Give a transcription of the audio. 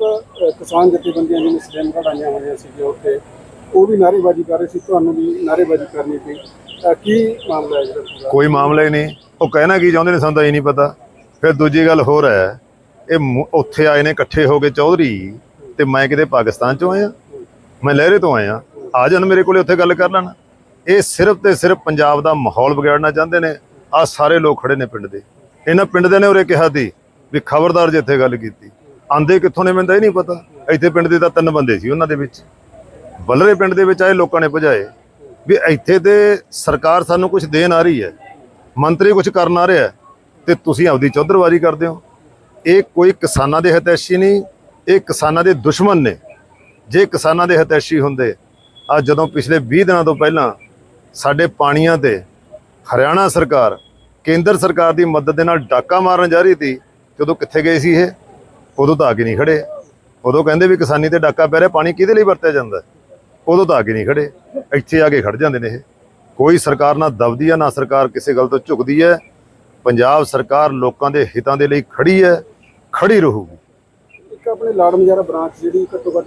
ਇੱਕ ਅ, ਕਿਸਾਨ ਜਥੇਬੰਦੀਆਂ ਜਿਵੇਂ ਸਲੈਮ ਕਢਾਈਆਂ ਹੋਈਆਂ ਸੀ ਉੱਥੇ ਉਹ ਵੀ ਨਾਅਰੇਬਾਜ਼ੀ ਕਰ ਰਹੇ ਸੀ ਤੁਹਾਨੂੰ ਵੀ ਨਾਅਰੇਬਾਜ਼ੀ ਕਰਨੀ ਪਈ। ਅ, ਕੀ ਮਾਮਲਾ ਹੈ ਜਿਹੜਾ ਪੂਰਾ? ਕੋਈ ਮਾਮਲਾ ਹੀ ਨਹੀਂ। ਉਹ ਕਹਿਣਾ ਕੀ ਚਾਹੁੰਦੇ ਨੇ ਸਾਨੂੰ ਤਾਂ ਇਹ ਨਹੀਂ ਪਤਾ। ਫਿਰ ਦੂਜੀ ਗੱਲ ਹੋਰ ਹੈ ਇਹ ਮੁ- ਉੱਥੇ ਆਏ ਨੇ ਇਕੱਠੇ ਹੋ ਕੇ ਚੌਧਰੀ ਤੇ ਮੈਂ ਕਿਤੇ ਪਾਕਿਸਤਾਨ ਚੋਂ ਆਇਆ। ਮੈਂ ਲਹਿਰੇ ਤੋਂ ਆਇਆ। ਆ ਜਾਣ ਮੇਰੇ ਕੋਲੇ ਉੱਥੇ ਗੱਲ ਕਰ ਲੈਣ। ਇਹ ਸਿਰਫ ਤੇ ਸਿਰਫ ਪੰਜਾਬ ਦਾ ਮਾਹੌਲ ਵਿਗਾੜਨਾ ਚਾਹੁੰਦੇ ਨੇ। ਆ ਸਾਰੇ ਲੋਕ ਖੜੇ ਨੇ ਪਿੰਡ ਦੇ। ਇਹਨਾਂ ਪਿੰਡ ਦੇ ਨੇ ਉਰੇ ਕਿਹਾ ਸੀ ਵੀ ਖਬਰਦਾਰ ਜੇ ਇੱਥੇ ਗੱਲ ਕੀਤੀ। ਆਂਦੇ ਕਿੱਥੋਂ ਨੇ ਮੈਨੂੰ ਤਾਂ ਇਹ ਨਹੀਂ ਪਤਾ। ਇੱਥੇ ਪਿੰਡ ਦੇ ਤਾਂ ਤਿੰਨ ਬੰਦੇ ਸੀ ਉਹਨਾਂ ਦੇ ਵਿੱਚ। ਬਲਰੇ ਪਿੰਡ ਦੇ ਵਿੱਚ ਆਏ ਲੋਕਾਂ ਨੇ ਭਜਾਏ। ਵੀ ਇੱਥੇ ਤੇ ਸਰਕਾਰ ਸਾਨੂੰ ਕੁਝ ਦੇਣ ਆ ਰਹੀ ਹੈ। ਮੰਤਰੀ ਕੁਝ ਕਰਨ ਆ ਰਿਹਾ ਹੈ, ਤੇ ਤੁਸੀਂ ਆਪਦੀ ਚੌਧਰਵਾਰੀ ਕਰਦੇ ਹੋ। ਇਹ ਕੋਈ ਕਿਸਾਨਾਂ ਦੇ ਹਿਤੈਸ਼ੀ ਨਹੀਂ ਇਹ ਕਿਸਾਨਾਂ ਦੇ ਦੁਸ਼ਮਣ ਨੇ। ਜੇ ਕਿਸਾਨਾਂ ਦੇ ਹਿਤੈਸ਼ੀ ਹੁੰਦੇ ਆ ਜਦੋਂ ਪਿਛਲੇ 20 ਦਿਨਾਂ ਤੋਂ ਪਹਿਲਾਂ ਸਾਡੇ ਪਾਣੀਆਂ ਤੇ ਹਰਿਆਣਾ ਸਰਕਾਰ ਕੇਂਦਰ ਸਰਕਾਰ ਦੀ ਮਦਦ ਦੇ ਨਾਲ ਡਾਕਾ ਮਾਰਨ ਜਾ ਰਹੀ ਸੀ ਤੇ ਉਦੋਂ ਕਿੱਥੇ ਗਏ ਸੀ ਇਹ? ਉਦੋਂ ਤਾਂ ਆ ਕੇ ਨਹੀਂ ਖੜੇ। ਉਦੋਂ ਕਹਿੰਦੇ ਵੀ ਕਿਸਾਨੀ ਤੇ ਡਾਕਾ ਪੈ ਰਿਹਾ, ਪਾਣੀ ਕਿਹਦੇ ਲਈ ਵਰਤਿਆ ਜਾਂਦਾ? ਉਦੋਂ ਤਾਂ ਆ ਕੇ ਨਹੀਂ ਖੜੇ। ਇੱਥੇ ਆ ਕੇ ਖੜ ਜਾਂਦੇ ਨੇ ਇਹ। ਕੋਈ ਸਰਕਾਰ ਨਾ ਦਬਦੀ ਹੈ ਨਾ ਸਰਕਾਰ ਕਿਸੇ ਗੱਲ ਤੋਂ ਝੁਕਦੀ ਹੈ ਪੰਜਾਬ ਸਰਕਾਰ ਲੋਕਾਂ ਦੇ ਹਿੱਤਾਂ ਦੇ ਲਈ ਖੜੀ ਹੈ ਖੜੀ ਰਹੂਗੀ। ਇੱਕ ਆਪਣੇ ਲਾੜ ਮਜਾਰਾ ਬ੍ਰਾਂਚ ਜਿਹੜੀ ਘੱਟੋ ਘੱਟ